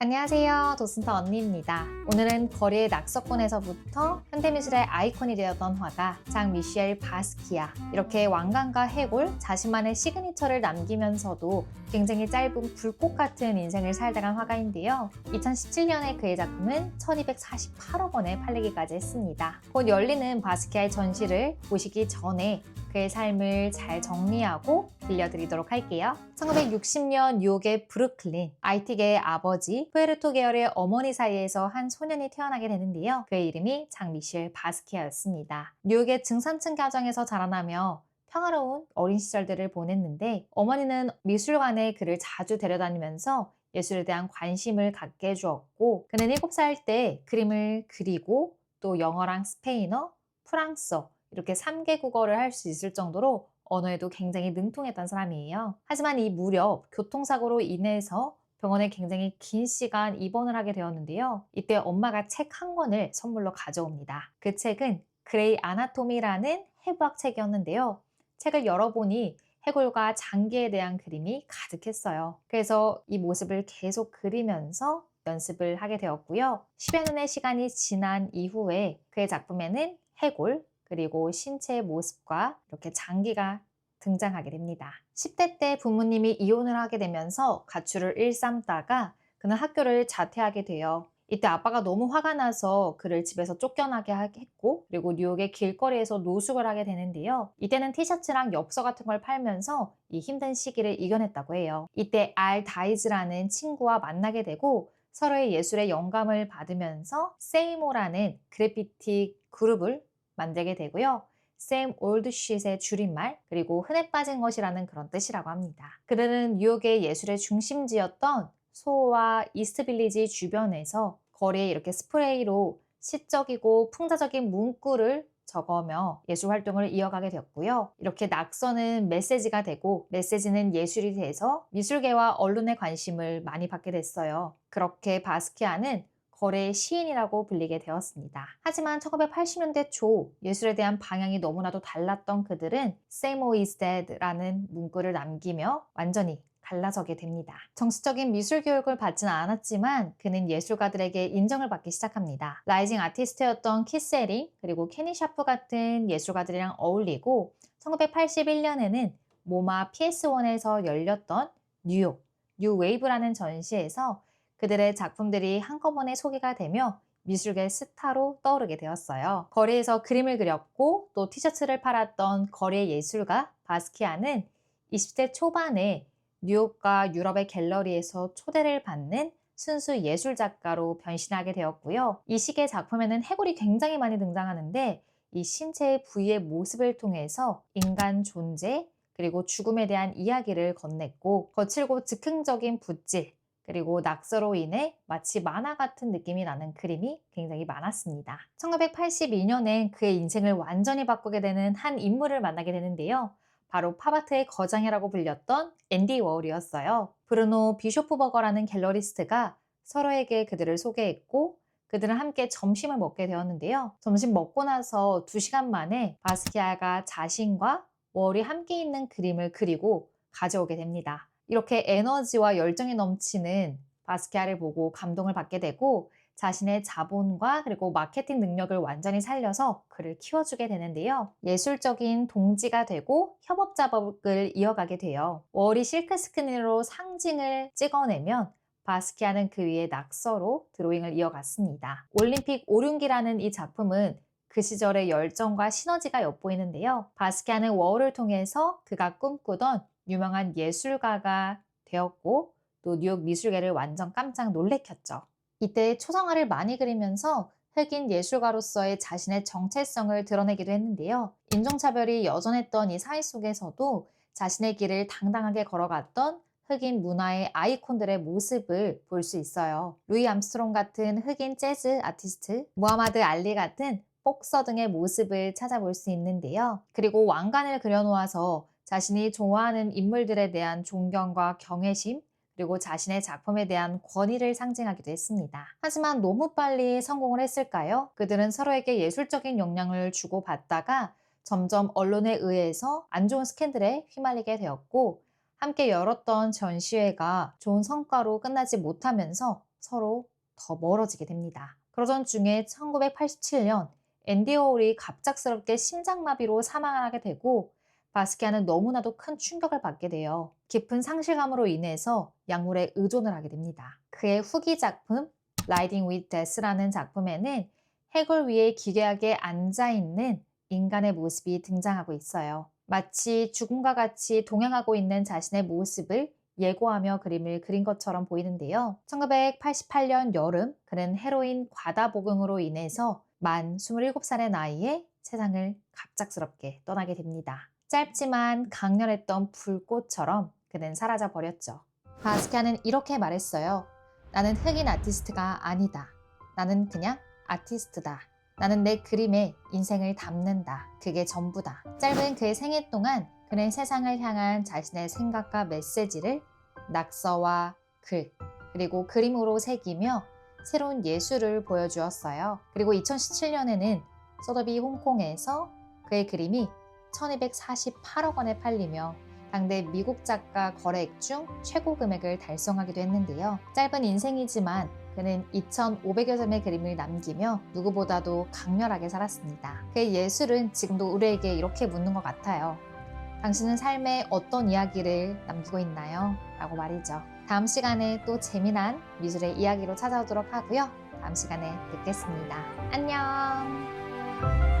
안녕하세요. 도슨터 언니입니다. 오늘은 거리의 낙서권에서부터 현대미술의 아이콘이 되었던 화가 장 미셸 바스키아. 이렇게 왕관과 해골, 자신만의 시그니처를 남기면서도 굉장히 짧은 불꽃 같은 인생을 살다간 화가인데요. 2017년에 그의 작품은 1248억 원에 팔리기까지 했습니다. 곧 열리는 바스키아의 전시를 보시기 전에 그의 삶을 잘 정리하고 들려드리도록 할게요. 1960년 뉴욕의 브루클린, IT계의 아버지, 푸에르토 계열의 어머니 사이에서 한 소년이 태어나게 되는데요. 그의 이름이 장미셸 바스키아였습니다. 뉴욕의 중산층 가정에서 자라나며 평화로운 어린 시절들을 보냈는데 어머니는 미술관에 그를 자주 데려다니면서 예술에 대한 관심을 갖게 해주었고 그는 7살 때 그림을 그리고 또 영어랑 스페인어, 프랑스어 이렇게 3개 국어를 할 수 있을 정도로 언어에도 굉장히 능통했던 사람이에요. 하지만 이 무렵 교통사고로 인해서 병원에 굉장히 긴 시간 입원을 하게 되었는데요. 이때 엄마가 책 한 권을 선물로 가져옵니다. 그 책은 그레이 아나토미라는 해부학 책이었는데요. 책을 열어보니 해골과 장기에 대한 그림이 가득했어요. 그래서 이 모습을 계속 그리면서 연습을 하게 되었고요. 10여 년의 시간이 지난 이후에 그의 작품에는 해골, 그리고 신체의 모습과 이렇게 장기가 등장하게 됩니다. 10대 때 부모님이 이혼을 하게 되면서 가출을 일삼다가 그는 학교를 자퇴하게 돼요. 이때 아빠가 너무 화가 나서 그를 집에서 쫓겨나게 했고 그리고 뉴욕의 길거리에서 노숙을 하게 되는데요. 이때는 티셔츠랑 엽서 같은 걸 팔면서 이 힘든 시기를 이겨냈다고 해요. 이때 알 다이즈라는 친구와 만나게 되고 서로의 예술의 영감을 받으면서 세이모라는 그래피티 그룹을 만들게 되고요. Same old shit의 줄임말, 그리고 흔해 빠진 것이라는 그런 뜻이라고 합니다. 그들은 뉴욕의 예술의 중심지였던 소와 이스트빌리지 주변에서 거리에 이렇게 스프레이로 시적이고 풍자적인 문구를 적어며 예술 활동을 이어가게 되었고요. 이렇게 낙서는 메시지가 되고 메시지는 예술이 돼서 미술계와 언론의 관심을 많이 받게 됐어요. 그렇게 바스키아는 거래의 시인이라고 불리게 되었습니다. 하지만 1980년대 초 예술에 대한 방향이 너무나도 달랐던 그들은 Same is dead라는 문구를 남기며 완전히 갈라서게 됩니다. 정치적인 미술 교육을 받지는 않았지만 그는 예술가들에게 인정을 받기 시작합니다. 라이징 아티스트였던 키세링 그리고 케니 샤프 같은 예술가들이랑 어울리고 1981년에는 모마 PS1에서 열렸던 뉴욕 뉴 웨이브라는 전시에서 그들의 작품들이 한꺼번에 소개가 되며 미술계 스타로 떠오르게 되었어요. 거리에서 그림을 그렸고 또 티셔츠를 팔았던 거리의 예술가 바스키아는 20대 초반에 뉴욕과 유럽의 갤러리에서 초대를 받는 순수 예술 작가로 변신하게 되었고요. 이 시기의 작품에는 해골이 굉장히 많이 등장하는데 이 신체의 부위의 모습을 통해서 인간 존재 그리고 죽음에 대한 이야기를 건넸고 거칠고 즉흥적인 붓질 그리고 낙서로 인해 마치 만화 같은 느낌이 나는 그림이 굉장히 많았습니다. 1982년엔 그의 인생을 완전히 바꾸게 되는 한 인물을 만나게 되는데요. 바로 팝아트의 거장이라고 불렸던 앤디 워홀이었어요. 브루노 비쇼프버거라는 갤러리스트가 서로에게 그들을 소개했고 그들은 함께 점심을 먹게 되었는데요. 점심 먹고 나서 2시간 만에 바스키아가 자신과 월이 함께 있는 그림을 그리고 가져오게 됩니다. 이렇게 에너지와 열정이 넘치는 바스키아를 보고 감동을 받게 되고 자신의 자본과 그리고 마케팅 능력을 완전히 살려서 그를 키워주게 되는데요. 예술적인 동지가 되고 협업 작업을 이어가게 돼요. 월이 실크 스크린으로 상징을 찍어내면 바스키아는 그 위에 낙서로 드로잉을 이어갔습니다. 올림픽 오륜기라는 이 작품은 그 시절의 열정과 시너지가 엿보이는데요. 바스키아는 워홀을 통해서 그가 꿈꾸던 유명한 예술가가 되었고 또 뉴욕 미술계를 완전 깜짝 놀래켰죠. 이때 초상화를 많이 그리면서 흑인 예술가로서의 자신의 정체성을 드러내기도 했는데요. 인종차별이 여전했던 이 사회 속에서도 자신의 길을 당당하게 걸어갔던 흑인 문화의 아이콘들의 모습을 볼 수 있어요. 루이 암스트롱 같은 흑인 재즈 아티스트, 무하마드 알리 같은 복서 등의 모습을 찾아볼 수 있는데요. 그리고 왕관을 그려놓아서 자신이 좋아하는 인물들에 대한 존경과 경외심, 그리고 자신의 작품에 대한 권위를 상징하기도 했습니다. 하지만 너무 빨리 성공을 했을까요? 그들은 서로에게 예술적인 영향을 주고받다가 점점 언론에 의해서 안 좋은 스캔들에 휘말리게 되었고 함께 열었던 전시회가 좋은 성과로 끝나지 못하면서 서로 더 멀어지게 됩니다. 그러던 중에 1987년 앤디 워홀이 갑작스럽게 심장마비로 사망하게 되고 바스키아는 너무나도 큰 충격을 받게 돼요. 깊은 상실감으로 인해서 약물에 의존을 하게 됩니다. 그의 후기 작품 Riding with Death라는 작품에는 해골 위에 기괴하게 앉아있는 인간의 모습이 등장하고 있어요. 마치 죽음과 같이 동행하고 있는 자신의 모습을 예고하며 그림을 그린 것처럼 보이는데요. 1988년 여름 그는 헤로인 과다 복용으로 인해서 만 27살의 나이에 세상을 갑작스럽게 떠나게 됩니다. 짧지만 강렬했던 불꽃처럼 그는 사라져 버렸죠. 바스키아는 이렇게 말했어요. 나는 흑인 아티스트가 아니다. 나는 그냥 아티스트다. 나는 내 그림에 인생을 담는다. 그게 전부다. 짧은 그의 생애 동안 그는 세상을 향한 자신의 생각과 메시지를 낙서와 글, 그리고 그림으로 새기며 새로운 예술을 보여주었어요. 그리고 2017년에는 소더비 홍콩에서 그의 그림이 1248억 원에 팔리며 당대 미국 작가 거래액 중 최고 금액을 달성하기도 했는데요. 짧은 인생이지만 그는 2,500여 점의 그림을 남기며 누구보다도 강렬하게 살았습니다. 그의 예술은 지금도 우리에게 이렇게 묻는 것 같아요. 당신은 삶에 어떤 이야기를 남기고 있나요? 라고 말이죠. 다음 시간에 또 재미난 미술의 이야기로 찾아오도록 하고요. 다음 시간에 뵙겠습니다. 안녕!